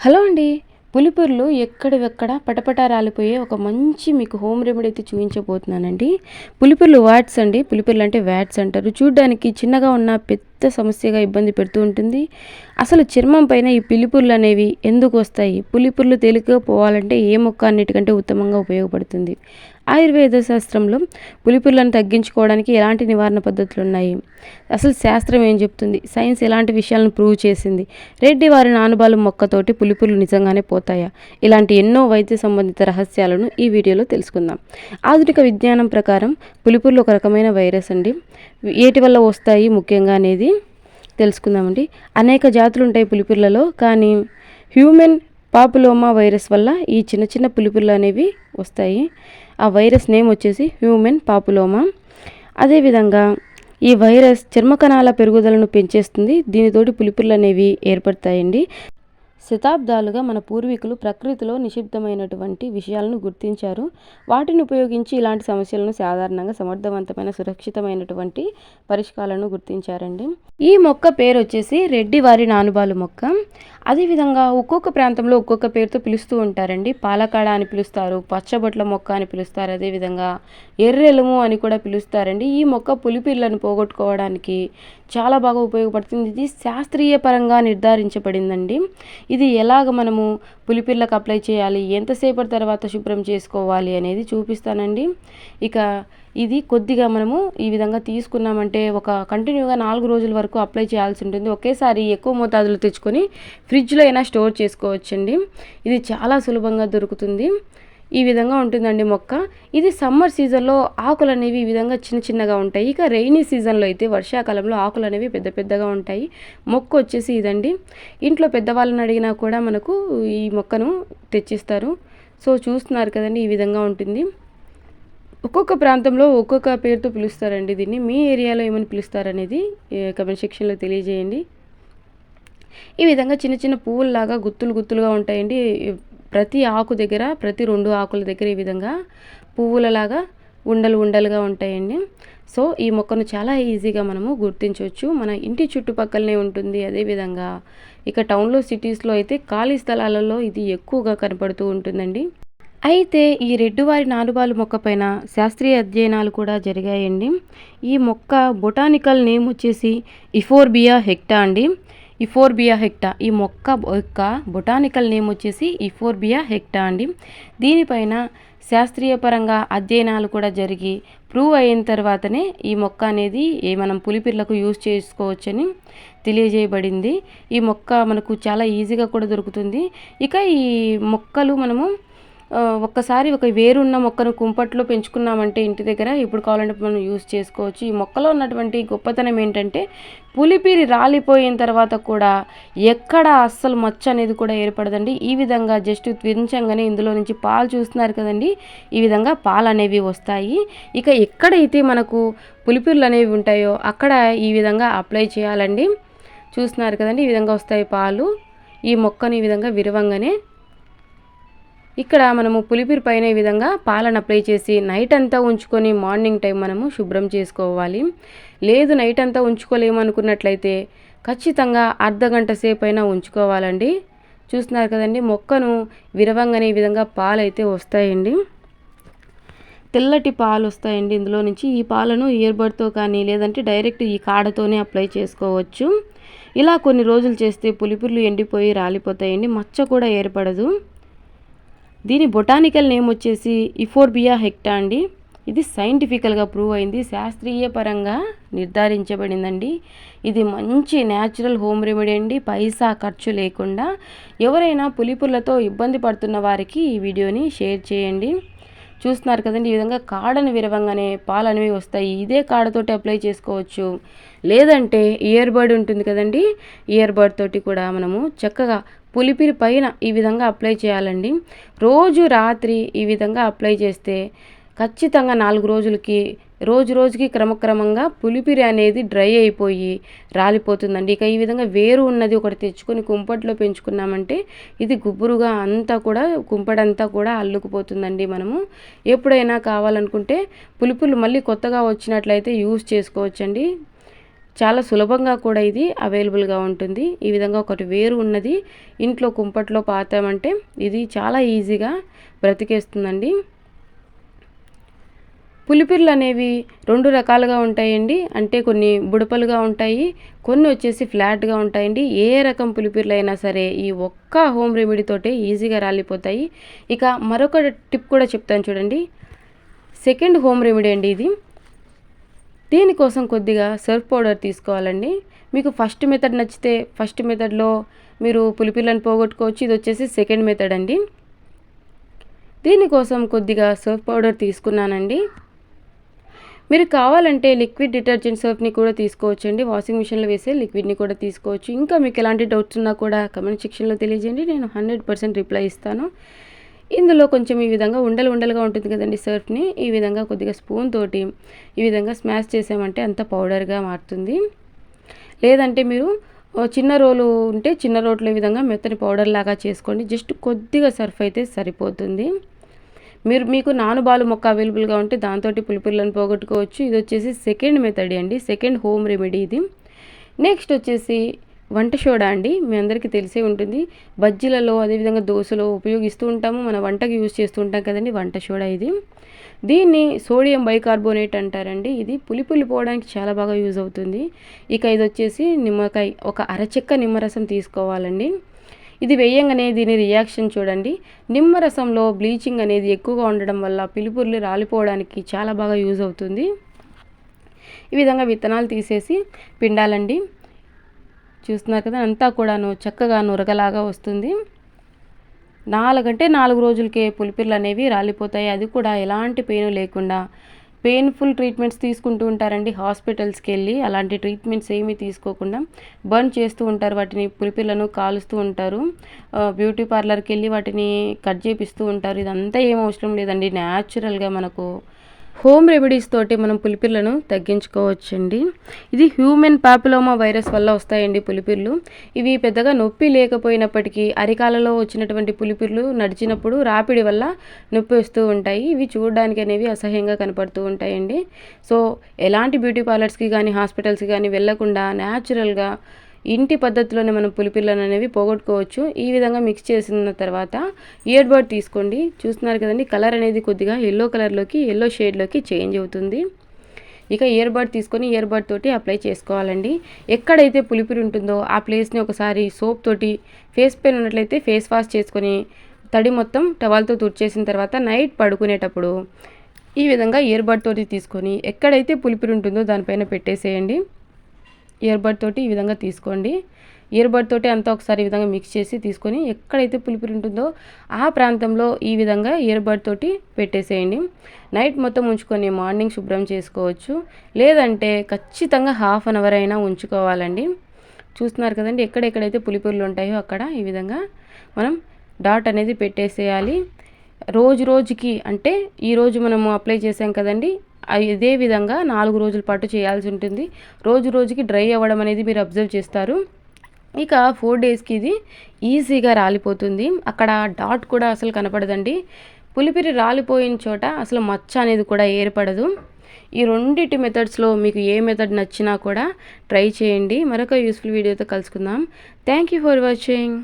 Hello అండి. పులిపుర్లు ఎక్కడివెక్కడ పటపట రాలిపోయే ఒక మంచి మీకు హోమ్ రెమెడీ అయితే చూపించబోతున్నానండి. పులిపుర్లు వాట్స్ అండి. పులిపుర్లు అంటే వ్యాట్స్ అంటారు. చూడ్డానికి చిన్నగా ఉన్న పెద్ద సమస్యగా ఇబ్బంది పెడుతూ ఉంటుంది. అసలు చర్మం పైన ఈ పిలిపుర్లు అనేవి ఎందుకు వస్తాయి? పులిపుర్లు తేలికగా పోవాలంటే ఏ మొక్క అన్నిటికంటే ఉత్తమంగా ఉపయోగపడుతుంది? ఆయుర్వేద శాస్త్రంలో పులిపుర్లను తగ్గించుకోవడానికి ఎలాంటి నివారణ పద్ధతులు ఉన్నాయి? అసలు శాస్త్రం ఏం చెప్తుంది? సైన్స్ ఎలాంటి విషయాలను ప్రూవ్ చేసింది? రెడ్డి వారి నానుబాలు మొక్కతోటి పులిపుర్లు నిజంగానే పోతాయా? ఇలాంటి ఎన్నో వైద్య సంబంధిత రహస్యాలను ఈ వీడియోలో తెలుసుకుందాం. ఆధునిక విజ్ఞానం ప్రకారం పులిపుర్లు ఒక రకమైన వైరస్ అండి. ఏటి వల్ల వస్తాయి ముఖ్యంగా అనేది తెలుసుకుందామండి. అనేక జాతులు ఉంటాయి పులిపిర్లలో కానీ హ్యూమెన్ పాపులోమా వైరస్ వల్ల ఈ చిన్న చిన్న పులిపిర్లు అనేవి వస్తాయి. ఆ వైరస్ నేమ్ వచ్చేసి హ్యూమెన్ పాపులోమా. అదేవిధంగా ఈ వైరస్ చర్మకణాల పెరుగుదలను పెంచేస్తుంది. దీనితోటి పులిపిర్లు అనేవి ఏర్పడతాయండి. శతాబ్దాలుగా మన పూర్వీకులు ప్రకృతిలో నిషిద్ధమైనటువంటి విషయాలను గుర్తించారు. వాటిని ఉపయోగించి ఇలాంటి సమస్యలను సాధారణంగా సమర్థవంతమైన సురక్షితమైనటువంటి పరిష్కారాలను గుర్తించారండి. ఈ మొక్క పేరు వచ్చేసి రెడ్డి వారి నానుబాలు మొక్క. అదేవిధంగా ఒక్కొక్క ప్రాంతంలో ఒక్కొక్క పేరుతో పిలుస్తూ ఉంటారండి. పాలకాడ అని పిలుస్తారు పచ్చబొట్ల మొక్క అని పిలుస్తారు అదేవిధంగా ఎర్రెలుము అని కూడా పిలుస్తారండి. ఈ మొక్క పులిపిల్లను పోగొట్టుకోవడానికి చాలా బాగా ఉపయోగపడుతుంది. ఇది శాస్త్రీయ పరంగా నిర్ధారించబడిందండి. ఇది ఎలాగ మనము పులిపిర్లకు అప్లై చేయాలి ఎంతసేపటి తర్వాత శుభ్రం చేసుకోవాలి అనేది చూపిస్తానండి. ఇక ఇది కొద్దిగా మనము ఈ విధంగా తీసుకున్నామంటే ఒక కంటిన్యూగా నాలుగు రోజుల వరకు అప్లై చేయాల్సి ఉంటుంది. ఒకేసారి ఎక్కువ మోతాదులు తెచ్చుకొని ఫ్రిడ్జ్లో అయినా స్టోర్ చేసుకోవచ్చండి. ఇది చాలా సులభంగా దొరుకుతుంది. ఈ విధంగా ఉంటుందండి మొక్క. ఇది సమ్మర్ సీజన్లో ఆకులు అనేవి ఈ విధంగా చిన్న చిన్నగా ఉంటాయి. ఇక రెయినీ సీజన్లో అయితే వర్షాకాలంలో ఆకులు అనేవి పెద్ద పెద్దగా ఉంటాయి. మొక్క వచ్చేసి ఇదండి. ఇంట్లో పెద్దవాళ్ళని అడిగినా కూడా మనకు ఈ మొక్కను తెచ్చిస్తారు. సో చూస్తున్నారు కదండి ఈ విధంగా ఉంటుంది. ఒక్కొక్క ప్రాంతంలో ఒక్కొక్క పేరుతో పిలుస్తారండి దీన్ని. మీ ఏరియాలో ఏమని పిలుస్తారనేది కమెంట్ సెక్షన్లో తెలియజేయండి. ఈ విధంగా చిన్న చిన్న పువ్వుల్లాగా గుత్తులు గుత్తులుగా ఉంటాయండి. ప్రతి ఆకు దగ్గర ప్రతి రెండు ఆకుల దగ్గర ఈ విధంగా పువ్వులలాగా ఉండలు ఉండలుగా ఉంటాయండి. సో ఈ మొక్కను చాలా ఈజీగా మనము గుర్తించవచ్చు. మన ఇంటి చుట్టుపక్కలనే ఉంటుంది అదేవిధంగా ఇక టౌన్లో సిటీస్లో అయితే ఖాళీ స్థలాలలో ఇది ఎక్కువగా కనపడుతూ ఉంటుందండి. అయితే ఈ రెడ్డువారి నాలుబాలు మొక్క పైన శాస్త్రీయ అధ్యయనాలు కూడా జరిగాయండి. ఈ మొక్క బొటానికల్ నేమ్ వచ్చేసి ఇఫోర్బియా హెక్టా అండి. ఇఫోర్బియా హెక్టా ఈ మొక్క యొక్క బొటానికల్ నేమ్ వచ్చేసి ఇఫోర్బియా హెక్టా అండి. దీనిపైన శాస్త్రీయ పరంగా అధ్యయనాలు కూడా జరిగి ప్రూవ్ అయిన తర్వాతనే ఈ మొక్క అనేది మనం పులిపిర్లకు యూజ్ చేసుకోవచ్చని తెలియజేయబడింది. ఈ మొక్క మనకు చాలా ఈజీగా కూడా దొరుకుతుంది. ఇక ఈ మొక్కలు మనము ఒక్కసారి ఒక వేరున్న మొక్కను కుంపట్లో పెంచుకున్నామంటే ఇంటి దగ్గర ఇప్పుడు కావాలంటే మనం యూస్ చేసుకోవచ్చు. ఈ మొక్కలో ఉన్నటువంటి గొప్పతనం ఏంటంటే పులిపిరి రాలిపోయిన తర్వాత కూడా ఎక్కడ అస్సలు మచ్చ అనేది కూడా ఏర్పడదండి. ఈ విధంగా జస్ట్ త్వించంగానే ఇందులో నుంచి పాలు చూస్తున్నారు కదండి. ఈ విధంగా పాలు అనేవి వస్తాయి. ఇక ఎక్కడైతే మనకు పులిపిరులు అనేవి ఉంటాయో అక్కడ ఈ విధంగా అప్లై చేయాలండి. చూస్తున్నారు కదండి ఈ విధంగా వస్తాయి పాలు. ఈ మొక్కను ఈ విధంగా విరవంగానే ఇక్కడ మనము పులిపిరి పైన ఈ విధంగా పాలను అప్లై చేసి నైట్ అంతా ఉంచుకొని మార్నింగ్ టైం మనము శుభ్రం చేసుకోవాలి. లేదు నైట్ అంతా ఉంచుకోలేము అనుకున్నట్లయితే ఖచ్చితంగా అర్ధ గంట సేపు అయినా ఉంచుకోవాలండి. చూస్తున్నారు కదండి మొక్కను విరవంగానే విధంగా పాలు అయితే వస్తాయండి. తెల్లటి పాలు వస్తాయండి ఇందులో నుంచి. ఈ పాలను ఇయర్బడ్తో కానీ లేదంటే డైరెక్ట్ ఈ కాడతోనే అప్లై చేసుకోవచ్చు. ఇలా కొన్ని రోజులు చేస్తే పులిపుర్లు ఎండిపోయి రాలిపోతాయండి. మచ్చ కూడా ఏర్పడదు. దీని బొటానికల్ నేమ్ వచ్చేసి ఇఫోర్బియా హెక్టా అండి. ఇది సైంటిఫికల్గా ప్రూవ్ అయింది. శాస్త్రీయ పరంగా నిర్ధారించబడిందండి. ఇది మంచి న్యాచురల్ హోమ్ రెమెడీ అండి. పైసా ఖర్చు లేకుండా ఎవరైనా పులిపులతో ఇబ్బంది పడుతున్న వారికి ఈ వీడియోని షేర్ చేయండి. చూస్తున్నారు కదండి ఈ విధంగా కాడను విరవంగానే పాలు అనేవి వస్తాయి. ఇదే కాడతోటి అప్లై చేసుకోవచ్చు. లేదంటే ఇయర్ బర్డ్ ఉంటుంది కదండి ఇయర్ బర్డ్ తోటి కూడా మనము చక్కగా పులిపిరి పైన ఈ విధంగా అప్లై చేయాలండి. రోజు రాత్రి ఈ విధంగా అప్లై చేస్తే ఖచ్చితంగా నాలుగు రోజులకి రోజు రోజుకి క్రమక్రమంగా పులిపిరి అనేది డ్రై అయిపోయి రాలిపోతుందండి. ఇక ఈ విధంగా వేరు ఉన్నది ఒకటి తెచ్చుకొని కుంపట్లో పెంచుకున్నామంటే ఇది గుబురుగా అంతా కూడా కుంపడంతా కూడా అల్లుకుపోతుందండి మనము. ఎప్పుడైనా కావాలనుకుంటే పులిపులు మళ్ళీ కొత్తగా వచ్చినట్లయితే యూస్ చేసుకోవచ్చండి. చాలా సులభంగా కూడా ఇది అవైలబుల్గా ఉంటుంది. ఈ విధంగా ఒకటి వేరు ఉన్నది. ఇంట్లో కుంపట్లో పాతామంటే ఇది చాలా ఈజీగా బ్రతికేస్తుందండి. పులిపిర్లు అనేవి రెండు రకాలుగా ఉంటాయండి. అంటే కొన్ని బుడపలుగా ఉంటాయి కొన్ని వచ్చేసి ఫ్లాట్గా ఉంటాయండి. ఏ రకం పులిపిర్లు అయినా సరే ఈ ఒక్క హోమ్ రెమెడీతోటే ఈజీగా రాలిపోతాయి. ఇక మరొక టిప్ కూడా చెప్తాను చూడండి. సెకండ్ హోమ్ రెమెడీ అండి ఇది. దీనికోసం కొద్దిగా సర్ఫ్ పౌడర్ తీసుకోవాలండి. మీకు ఫస్ట్ మెథడ్ నచ్చితే ఫస్ట్ మెథడ్లో మీరు పులిపిల్లని పోగొట్టుకోవచ్చు. ఇది వచ్చేసి సెకండ్ మెథడ్ అండి. దీనికోసం కొద్దిగా సర్ఫ్ పౌడర్ తీసుకున్నానండి. మీరు కావాలంటే లిక్విడ్ డిటర్జెంట్ సర్ఫ్ని కూడా తీసుకోవచ్చండి. వాషింగ్ మిషన్లో వేసే లిక్విడ్ని కూడా తీసుకోవచ్చు. ఇంకా మీకు ఎలాంటి డౌట్స్ ఉన్నా కూడా కమెంట్ సెక్షన్లో తెలియజేయండి. నేను హండ్రెడ్ పర్సెంట్ రిప్లై ఇస్తాను. ఇందులో కొంచెం ఈ విధంగా ఉండలు ఉండలుగా ఉంటుంది కదండి సర్ఫ్ని ఈ విధంగా కొద్దిగా స్పూన్ తోటి ఈ విధంగా స్మాష్ చేసామంటే అంత పౌడర్గా మారుతుంది. లేదంటే మీరు చిన్న రోలు ఉంటే చిన్న రోట్లో ఈ విధంగా మెత్తని పౌడర్ లాగా చేసుకోండి. జస్ట్ కొద్దిగా సర్ఫ్ అయితే సరిపోతుంది. మీరు మీకు నానుబాలు మొక్క అవైలబుల్గా ఉంటే దాంతో పులిపుల్లను పోగొట్టుకోవచ్చు. ఇది వచ్చేసి సెకండ్ మెథడ్ అండి. సెకండ్ హోమ్ రెమెడీ ఇది. నెక్స్ట్ వచ్చేసి వంట సోడా అండి మీ అందరికీ తెలిసే ఉంటుంది. బజ్జీలలో అదేవిధంగా దోశలో ఉపయోగిస్తూ ఉంటాము మన వంటకి యూజ్ చేస్తూ ఉంటాం కదండి వంట సోడా ఇది. దీన్ని సోడియం బైకార్బోనేట్ అంటారండి ఇది పులి పులి పోవడానికి చాలా బాగా యూజ్ అవుతుంది. ఇక ఇది వచ్చేసి నిమ్మకాయ ఒక అరచెక్క నిమ్మరసం తీసుకోవాలండి. ఇది వేయంగానే దీని రియాక్షన్ చూడండి. నిమ్మరసంలో బ్లీచింగ్ అనేది ఎక్కువగా ఉండడం వల్ల పిలుపుర్లు రాలిపోవడానికి చాలా బాగా యూజ్ అవుతుంది. ఈ విధంగా విత్తనాలు తీసేసి పిండాలండి. చూస్తున్నారు కదా అంతా కూడాను చక్కగా నురగలాగా వస్తుంది. నాలుగంటే నాలుగు రోజులకే పులిపిర్లు అనేవి రాలిపోతాయి. అది కూడా ఎలాంటి పెయిన్ లేకుండా. పెయిన్ఫుల్ ట్రీట్మెంట్స్ తీసుకుంటూ ఉంటారండి హాస్పిటల్స్కి వెళ్ళి అలాంటి ట్రీట్మెంట్స్ ఏమీ తీసుకోకుండా బర్న్ చేస్తూ ఉంటారు. వాటిని పులిపిల్లను కాలుస్తూ ఉంటారు. బ్యూటీ పార్లర్కి వెళ్ళి వాటిని కట్ చేపిస్తూ ఉంటారు. ఇదంతా ఏం అవసరం లేదండి. న్యాచురల్గా మనకు హోమ్ రెమెడీస్ తోటి మనం పులిపిర్లను తగ్గించుకోవచ్చండి. ఇది హ్యూమెన్ పాపులోమా వైరస్ వల్ల వస్తాయండి పులిపిర్లు. ఇవి పెద్దగా నొప్పి లేకపోయినప్పటికీ అరికాలలో వచ్చినటువంటి పులిపిర్లు నడిచినప్పుడు రాపిడి వల్ల నొప్పి వస్తూ ఉంటాయి. ఇవి చూడడానికి అనేవి అసహ్యంగా కనపడుతూ ఉంటాయండి. సో ఎలాంటి బ్యూటీ పార్లర్స్కి కానీ హాస్పిటల్స్కి కానీ వెళ్ళకుండా న్యాచురల్గా ఇంటి పద్ధతిలోనే మనం పులిపిల్లలు అనేవి పోగొట్టుకోవచ్చు. ఈ విధంగా మిక్స్ చేసిన తర్వాత ఇయర్ బర్డ్ తీసుకోండి. చూస్తున్నారు కదండి కలర్ అనేది కొద్దిగా ఎల్లో కలర్లోకి ఎల్లో షేడ్లోకి చేంజ్ అవుతుంది. ఇక ఇయర్ బడ్ తీసుకొని ఇయర్ బడ్ తోటి అప్లై చేసుకోవాలండి. ఎక్కడైతే పులిపిరి ఉంటుందో ఆ ప్లేస్ని ఒకసారి సోప్ తోటి ఫేస్ పెయిన్ ఉన్నట్లయితే ఫేస్ వాష్ చేసుకొని తడి మొత్తం టవాల్తో తుడిచేసిన తర్వాత నైట్ పడుకునేటప్పుడు ఈ విధంగా ఇయర్ బడ్ తోటి తీసుకొని ఎక్కడైతే పులిపిరి ఉంటుందో దానిపైన పెట్టేసేయండి. ఇయర్బడ్ తోటి ఈ విధంగా తీసుకోండి. ఇయర్బడ్ తోటి అంతా ఒకసారి ఈ విధంగా మిక్స్ చేసి తీసుకొని ఎక్కడైతే పులిపురి ఉంటుందో ఆ ప్రాంతంలో ఈ విధంగా ఇయర్బడ్ తోటి పెట్టేసేయండి. నైట్ మొత్తం ఉంచుకొని మార్నింగ్ శుభ్రం చేసుకోవచ్చు. లేదంటే ఖచ్చితంగా హాఫ్ అన్ అవర్ అయినా ఉంచుకోవాలండి. చూస్తున్నారు కదండి ఎక్కడెక్కడైతే పులిపురులు ఉంటాయో అక్కడ ఈ విధంగా మనం డాట్ అనేది పెట్టేసేయాలి. రోజు రోజుకి అంటే ఈరోజు మనము అప్లై చేసాం కదండి ఇదే విధంగా నాలుగు రోజుల పాటు చేయాల్సి ఉంటుంది. రోజు రోజుకి డ్రై అవ్వడం అనేది మీరు అబ్జర్వ్ చేస్తారు. ఇక ఫోర్ డేస్కి ఇది ఈజీగా రాలిపోతుంది. అక్కడ డాట్ కూడా అసలు కనపడదండి. పులిపిరి రాలిపోయిన చోట అసలు మచ్చ అనేది కూడా ఏర్పడదు. ఈ రెండింటి మెథడ్స్లో మీకు ఏ మెథడ్ నచ్చినా కూడా ట్రై చేయండి. మరొక యూస్ఫుల్ వీడియోతో కలుసుకుందాం. Thank you for watching